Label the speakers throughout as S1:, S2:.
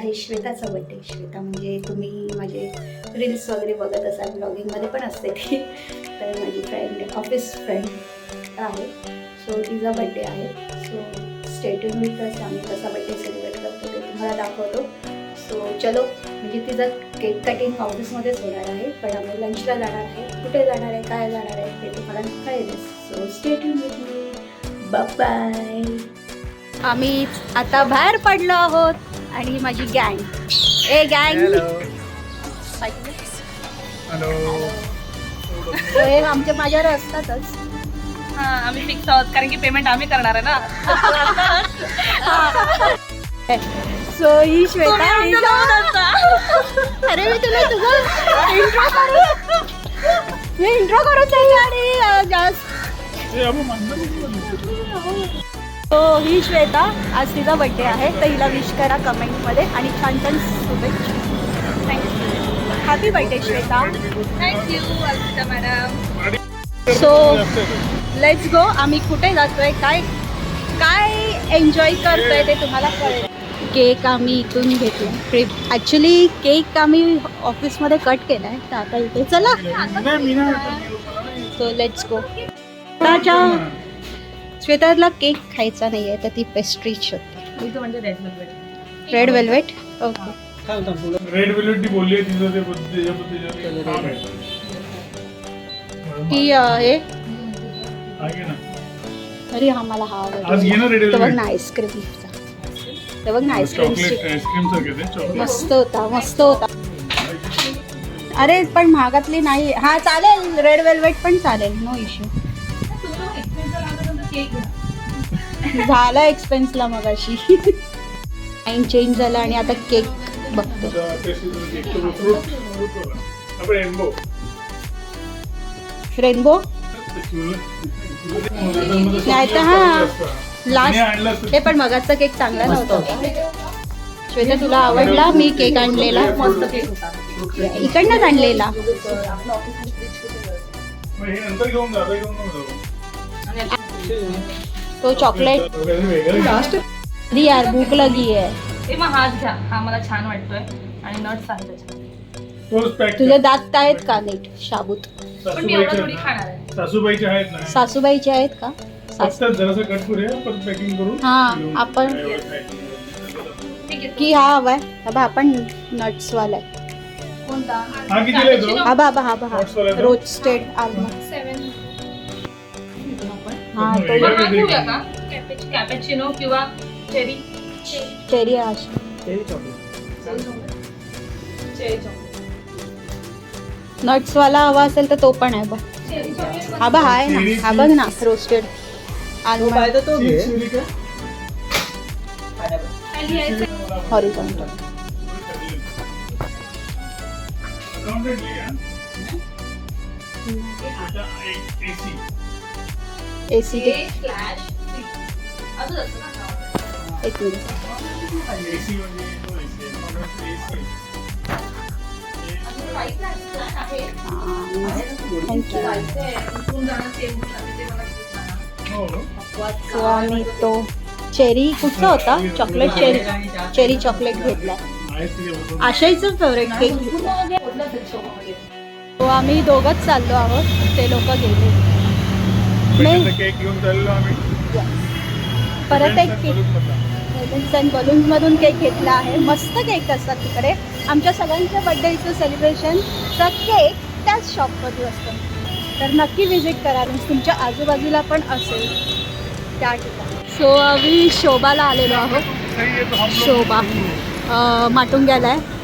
S1: आहे श्वेताचा बड्डे श्वेता म्हणजे तुम्ही माझे रील्स वगैरे बघत असाल ब्लॉगिंगमध्ये पण असते ती. तर माझी फ्रेंड ऑफिस फ्रेंड आहे. सो तिचा बड्डे आहे. सो स्टेटून कसं आम्ही कसा बड्डे सेलिब्रेट करतो ते तुम्हाला दाखवतो. सो चलो म्हणजे तिचा केक कटिंग ऑफिसमध्येच होणार आहे. पण आम्ही लंचला जाणार आहे. कुठे जाणार आहे? काय जाणार आहे? ते तुम्हाला कळेलच. So stay tuned with me bye आम्ही आता बाहेर पडलो आहोत. आणि माझी गँग. ए गँग.
S2: हॅलो
S1: हे आमच्या माझ्यावर असतातच.
S3: हा आम्ही फिक्स आहोत कारण की पेमेंट आम्ही करणार आहे ना?
S1: सो ही श्वेता ही. अरे मी तुला तुझं इंट्रो करू. मी इंट्रो करू त्याची आणि जास्त. हो ही श्वेता आज तिचा बड्डे आहे तर हिला विश करा कमेंटमध्ये आणि छान छान शुभेच्छा. Happy birthday Shweta.
S3: Thank you Arpita madam
S1: so let's go आम्ही कुठे जातोय काय काय एन्जॉय करतोय ते तुम्हाला कळेल. केक आम्ही इथून घेतला ट्रिप ॲक्च्युली केक आम्ही ऑफिसमध्ये कट केला आहे तर आता इथे चला. सो लेट्स गो त्याच्या श्वेताला केक खायचा नाही आहे तर ती पेस्ट्री शोधते.
S3: मी तो म्हणजे red velvet
S1: red velvet okay
S2: red velvet बोलली आहे तिचं ते बद्द- त्याच्याबद्दल काम आहे.
S1: ती अं, हे?
S2: हा घे ना.
S1: अरे हा मला हा
S2: आज घे ना रेड
S1: आवडतो बघ ना आईस्क्रीमचा ते बघ ना आईस्क्रीम
S2: चॉकलेट आईस्क्रीम सारखे ते चॉकलेट
S1: मस्त होता मस्त होता. अरे पण महागातली नाही. हा चालेल रेड वेल्वेट पण चालेल नो इश्यू झाला एक्सपेन्सला मग अशी टाइम चेंज झाला आणि आता केक बघतो.
S2: रेनबो
S1: नाही तर हा लास्ट हे पण मगाचा केक चांगला नव्हता. श्वेता तुला आवडला? मी केक आणलेला. इकडनंच आणलेला. तो चॉकलेट
S2: घे.
S1: अरे यार भूक लगी आहे.
S3: हे मग हाच घ्या. हा मला छान वाटतोय. आणि नट्स आहे त्याच्यात.
S2: तोच पॅक
S1: तुझे दात आहेत का नीट? शाबूत.
S3: पण मी एवढं थोडी
S2: सासूबाईचे
S3: खाणार आहे.
S2: सासूबाईचे आहेत ना?
S1: सासूबाईचे आहेत का?
S2: जरासं कट करूया परत पॅकिंग करून
S1: हा, आपण-
S2: काय
S1: की हा हवाय हा बा आपण नट्स वाला आहे.
S3: कोणता?
S2: हा कितीला येतो
S1: हा बा हा बा हा.
S2: Nuts वाला आहे.
S1: रोस्टेड आलमंड
S3: सेवन
S1: हा तो
S2: वेगळं
S3: हा
S2: काहीतरी
S3: घेऊया
S2: घे.
S3: का? कॅपेचिनो किंवा चेरी
S1: चेरी आश.
S3: चेरी चॉकलेट
S1: नट्स वाला हवा असेल तर तो पण आहे बघ. हा बा हा आहे ना. हा बघ ना रोस्टेड आलमंड
S2: का?
S1: हॉरिझॉन्टल
S2: एक AC.
S1: एसी
S3: ए
S1: एक मिनिट. सो आम्ही तो चेरी कुठचा होता? Chocolate cherry. चेरी चॉकलेट घेतला. आशाईचं फेवरेट केक घेतला तो आम्ही दोघंच चाललो आहोत. ते लोक गेले. नाही.
S2: पहिल्यांदा केक घेऊन चाललो आम्ही.
S1: परत एक केक. अँड बलून्समधून केक घेतला आहे. मस्त केक असतात तिकडे. आमच्या सगळ्यांच्या बड्डेचं सेलिब्रेशनचा केक त्याच शॉपमध्ये असतो. तर नक्की विजिट करा. तुमच्या आजूबाजूला पण असेल त्या ठिकाणी. सो आम्ही शोभाला आलेलो आहोत. शोभा. माटुंग्याला आहे.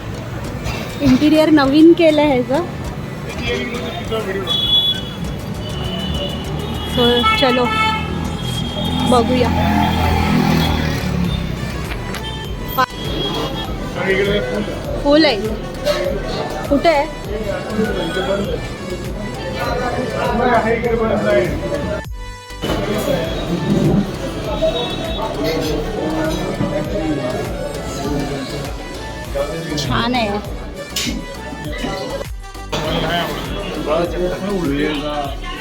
S1: इंटिरियर नवीन केलं आहे ह्याचं सो चलो बघूया
S2: आणि इकडे फुल आहे.
S1: फुल आहे इथे. कुठे आहे
S2: आहे इकडे बरंच आहे.
S1: छान आहे
S2: उडलेला.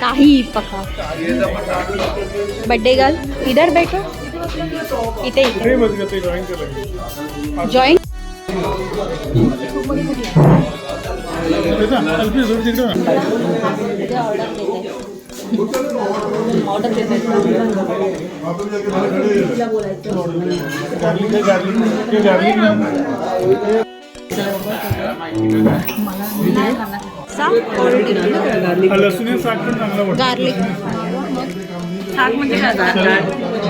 S1: काही पका। बड्डे गर्ल इधर बैठो। इथे
S2: इथे
S1: इथे
S2: बस का ते जॉईन केलं
S1: जॉईन
S2: बेटा अल्फी जोड तिकडे ना
S3: ऑर्डर देते
S2: गार्लिक गार्लिक ते गार्लिक ना हा लसूण आणि साग पण चांगला वाटतं
S1: गार्लिक
S3: शाक म्हणजे काय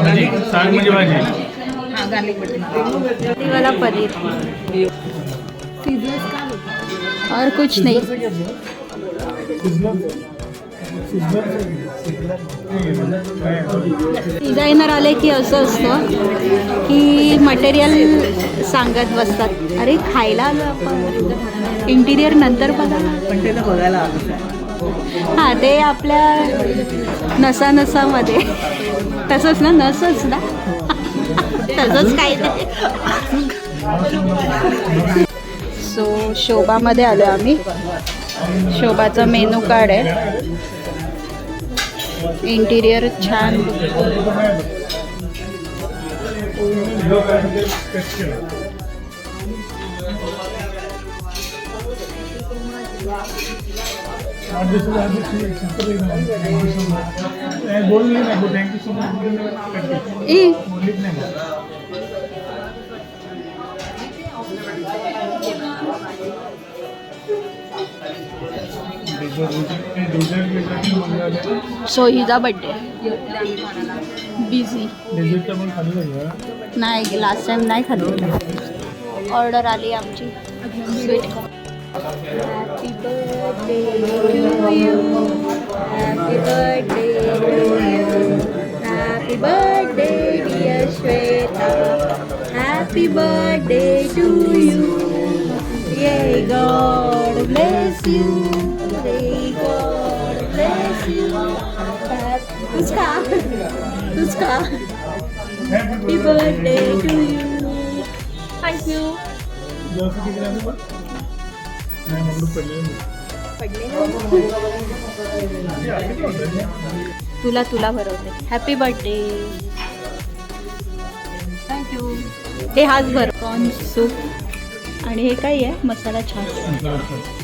S2: भाजी साग म्हणजे भाजी
S3: हां गार्लिक बटर
S1: वाला पनीर। और कुछ नहीं। डिझायनर आले की असं असतं की मटेरियल सांगत बसतात. अरे खायला आलो आपण. इंटिरियर नंतर बघा.
S4: पण ते बघायला
S1: हां ते आपल्या नसा नसामध्ये तसंच ना नसच ना. तसंच काय ते. सो शोभामध्ये आलो आम्ही. शोभाचा मेनू कार्ड आहे. इंटिरियर छान
S2: बोलली नाही थँक्यू सो मच
S1: ई
S2: बोललीच नाही डेझर्ट
S1: सो हिचा बड्डे
S2: का
S1: नाही लास्ट टाइम नाही खाल्ली ऑर्डर आली आमची sweet happy birthday to you happy birthday to you happy birthday dear Shweta happy birthday to you ये God bless you. ये God bless you. तुझका तुझका Happy birthday to you.
S3: Thank you
S2: you.
S1: तुला तुला भरवते happy birthday
S3: thank you
S1: हे हाच भर कॉन सूप आणि हे काय आहे मसाला छान. बरोबर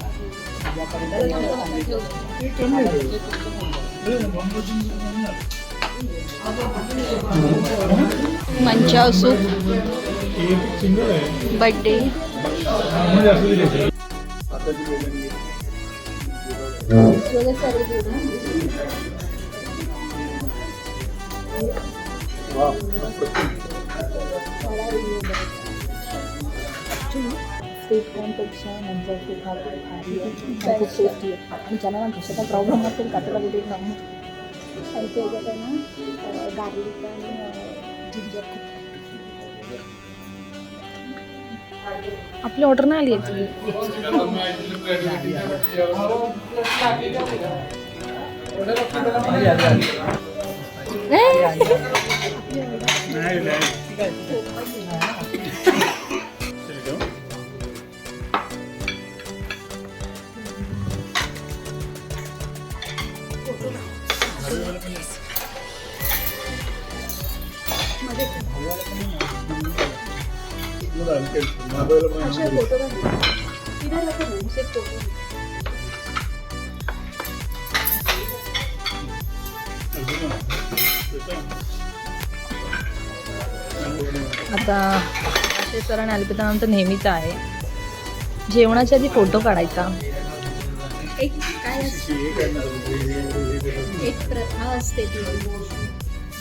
S1: मंचाव सूप
S2: सिंगल आहे
S3: कॉर्नपेक्षा नंतर खूप हा खूप टेस्टी आहे. आणि ज्यांना घशाचा प्रॉब्लेम असेल कातला कुठे खाऊन
S1: आणि त्याच्यात आहे ना गार्लिक आणि जिंजर
S3: आपली ऑर्डर नाही आली
S2: नाही नाही.
S3: आता ते सर आणि अल्पितानंतर नेहमीच आहे. जेवणाच्या आधी फोटो काढायचा.
S1: एक काय. एक प्रथा असते ती.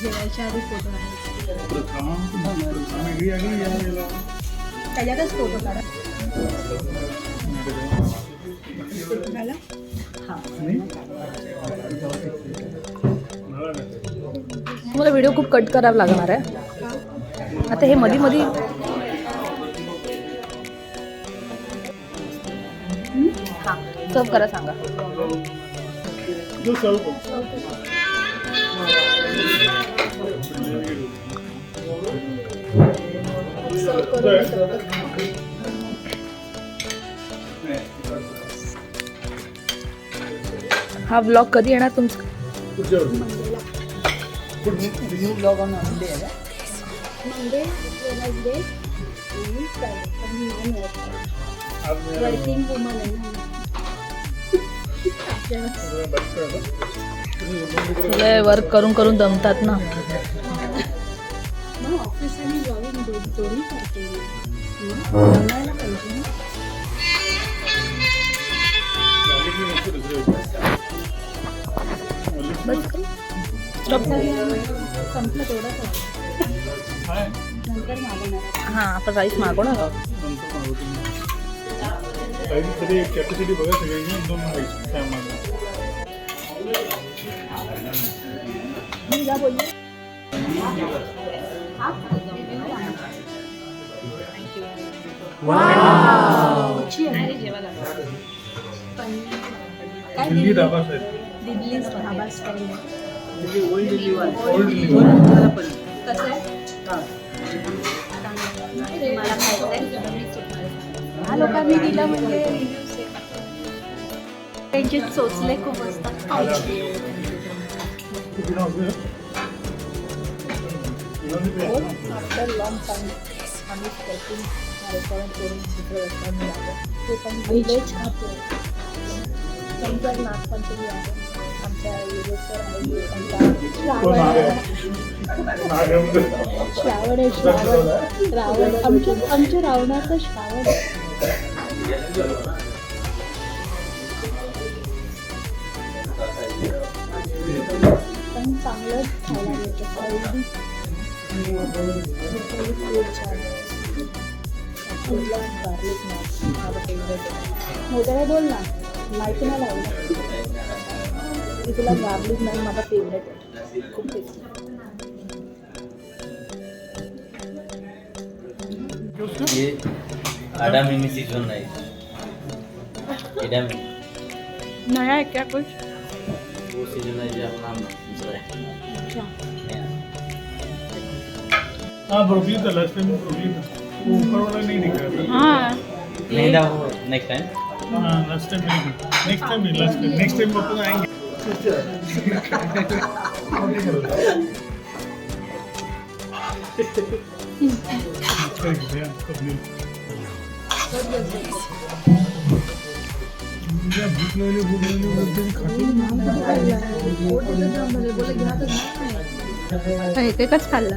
S1: जेवायच्या आधी फोटो काढायचा. त्याच्यातच फोटो काढा.
S2: हां.
S3: तुम्हाला व्हिडिओ खूप कट करावा लागणार आहे. आता हे मधी मधी हां सर्व करा सांगा. हा ब्लॉग कधी येणार तुमचा?
S2: पुढच्या वर्षी.
S3: न्यू ब्लॉग ऑन मंडे आहे
S1: मंडे वेनसडे आणि फ्रायडे पण नाही मिळत.
S2: आज मी आलो.
S1: वर्किंग वुमन आहे ना आपल्याला
S2: जरा बाईक काढा. तुम्ही मुंबईकडे जा.
S3: वर्क करून करून दमतात ना.
S1: दोन्ही करते मग जमायला पाहिजे ना.
S3: बस
S1: संपलं तेवढंच आहे.
S2: हाय.
S1: नंतर मागवणार
S3: हां आपण राईस मागवणार
S2: मी. कॅपॅसिटी बघा सगळ्यांनी दोन मागवा
S1: मी बोलले खायचं आहे ह्या लोकांनी दिलं म्हणजे. त्यांचे चोचले खूप असतात
S2: नाव होतं? इराणी
S3: रेस्टॉरंट करून दुसऱ्या रेस्टॉरंट मिळालं ते पण व्हेज खातो नंतर नागपंचमी आहे. आमच्या योगेश्वर आहे
S2: नाग
S3: श्रावण
S2: आहे.
S3: श्रावण रावण आमच्या आमच्या रावणाचं श्रावण आहे. पण चांगलं खायला मिळतं. हेल्दी गार्लिक नाच माझा फेवरेट मोठ्याला बोल ना माहिती नाही लागलं की तुला गार्लिक नान माझा फेवरेट आहे खूप टेस्टी
S4: ये अडामी में सीज़न नहीं एडामी
S3: नया है क्या कुछ?
S4: वो सीज़न है जो अपना दूसरा है.
S3: अच्छा.
S2: हाँ. ब्रोकली था लास्ट टाइम ब्रोकली था
S3: हाँ
S4: नेक्स्ट टाइम
S2: हाँ लास्ट टाइम नहीं दिखा नेक्स्ट टाइम नहीं लास्ट टाइम नेक्स्ट टाइम वापस आएंगे अच्छा है, कबूल। मुझे भूख लगली भूख लगली बोलते मी खातो
S3: एक एकच खाल्ला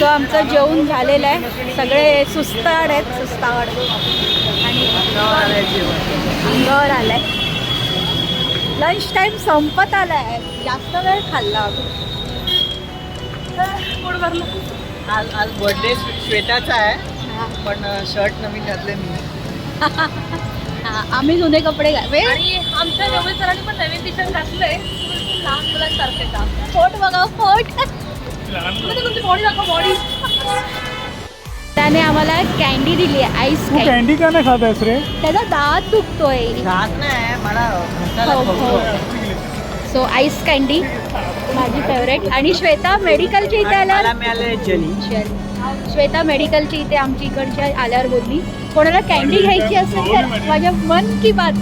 S1: तो आमचं जेवण झालेलं आहे. सगळे सुस्ताड आहेत सुस्ताड. आणि अंगावर आलाय. लंच टाइम संपत आलाय. जास्त वेळ खाल्ला आम्ही.
S5: आज आज बर्थडे श्वेताचा आहे. पण शर्ट नवीन घातले मी.
S1: हा, आम्ही जुने कपडे घा वे
S3: आणि आमच्या जेवण सरांनी पण नवीन टी शर्ट घातलंय. लहान मुलांसारखे का
S1: फोट बघा फोट
S3: तुमची बॉडी दाखव बॉडी
S1: त्याने आम्हाला कॅन्डी दिली आईस कॅन्डी
S2: कॅन्डी का नाही खात आहेस रे?
S1: त्याचा दात दुखतोय. सो आईस कँडी माझी फेवरेट आणि श्वेता मेडिकलची इथे आल्यावर
S5: जली
S1: चल. श्वेता मेडिकलची इथे आमची इकडच्या आल्यावर बोलली. कोणाला कॅन्डी घ्यायची असेल तर माझ्या मन की बात.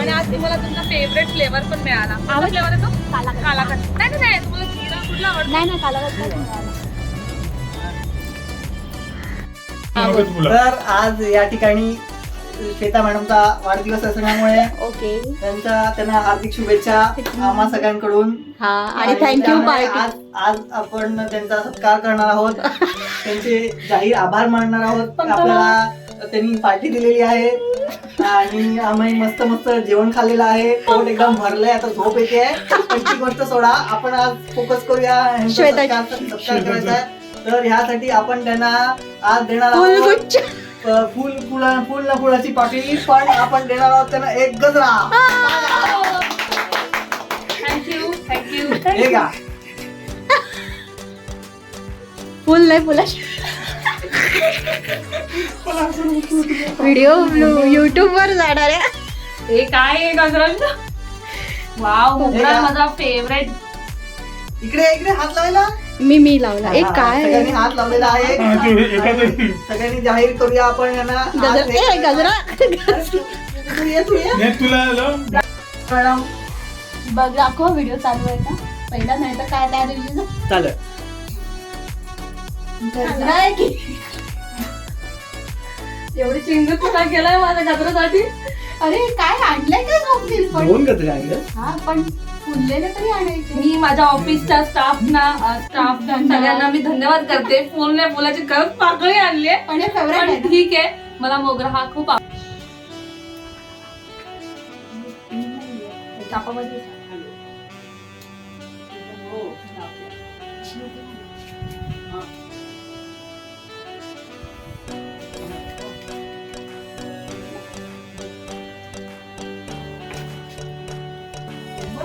S3: आणि आज तुम्हाला तुमचा फेवरेट फ्लेवर पण मिळाला.
S1: आवड-
S3: फ्लेवर येतो
S1: काला
S3: काला कट नाही नाही, नाही. तुम्हाला जिरा कुठला आवडतो?
S1: नाही ना काला.
S5: तर आज या ठिकाणी श्वेता मॅडमचा वाढदिवस असल्यामुळे
S1: ओके.
S5: त्यांच्या त्यांना हार्दिक शुभेच्छा आम्हा सगळ्यांकडून.
S1: हा आणि थँक्यू
S5: त्यामुळे
S1: पार्टी
S5: आज आज आपण त्यांचा सत्कार करणार आहोत. त्यांचे जाहीर आभार मानणार आहोत. आपल्याला त्यांनी पार्टी दिलेली आहे. आणि आम्ही मस्त मस्त जेवण खाल्लेलं आहे. पोट एकदम भरलंय आता झोप येते. आहे गोष्ट सोडा. आपण आज फोकस करूया. सत्कार करायचा तर ह्यासाठी आपण त्यांना आज देणार आहोत फुल फुला फुल ना फुलाची पाकळी पण आपण देणार आहोत त्यांना एक गजरा.
S3: थँक्यू थँक्यू
S5: हे का
S1: फुल नाही फुला व्हिडिओ युट्यूब वर जाणार आहे.
S3: हे काय आहे गजरंग वाव? माझा फेवरेट
S5: इकडे इकडे हात लावायला.
S1: मी मी लावला. एक काय
S5: सगळ्यांनी हात लावलेला आहे. सगळ्यांनी जाहीर करूया आपण यांना.
S1: गजरा ए
S5: एक-
S1: गजरा.
S5: तू ये तू ये.
S2: नाही, तुला लाव.
S1: बघ दाखव व्हिडिओ चालू आहे का? पहिला नाही तर काय त्या दिवशी
S5: चालेल.
S1: गजरा आहे की
S3: एवढी चिंग तुला केलाय माझ्या गजरासाठी
S1: अरे काय आणलंय काय झोपतील पण
S5: दोन गजरे आणले?
S1: हा पण फुललेले तरी आणायचे.
S3: मी माझ्या ऑफिसच्या स्टाफना स्टाफ सगळ्यांना मी धन्यवाद करते. फुलने फुलाची खरंच पाकळी आणली आहे.
S1: पण फेवरेट
S3: पण
S1: आहे ना?
S3: ठीक आहे. मला मोगरा हा खूप आवडतो. चापामध्ये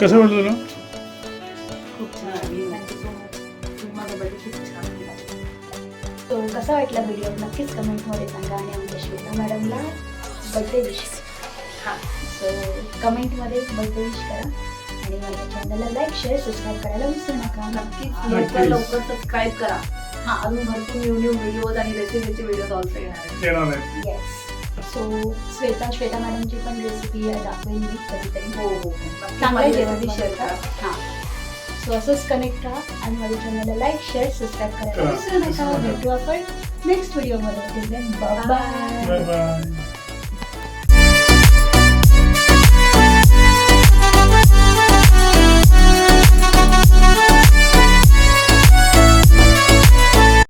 S2: कसं वाटलं तुला?
S3: खूप छान थँक्यू सो मच तुम्ही माझा बर्थडे खूप छान केला
S1: तो कसा वाटला व्हिडिओ नक्कीच कमेंटमध्ये सांगा आणि आमच्या श्वेता मॅडमला बर्थडे विश हां सो कमेंटमध्ये बर्थडे विश करा आणि माझ्या चॅनलला लाईक शेअर सबस्क्राईब करायला विसरू नका.
S3: नक्कीच. लवकर लवकर सबस्क्राईब करा. हा अजून भरपूर न्यू न्यू व्हिडिओज आणि रेसिपीचे व्हिडिओज ऑल्सो येणार आहेत.
S1: येस सो श्वेता श्वेता मॅडमची पण रेसिपी दाखवेन मी कधीतरी.
S3: हो हो नक्की
S1: चांगलं
S3: माझी
S1: जेवण
S3: share करा
S1: हां. सो असंच कनेक्ट राहा आणि माझ्या चॅनलला लाईक शेअर सबस्क्राईब करायला
S2: करा.
S1: विसरू नका. भेटू आपण नेक्स्ट व्हिडिओमध्ये बाय
S2: बाय बाय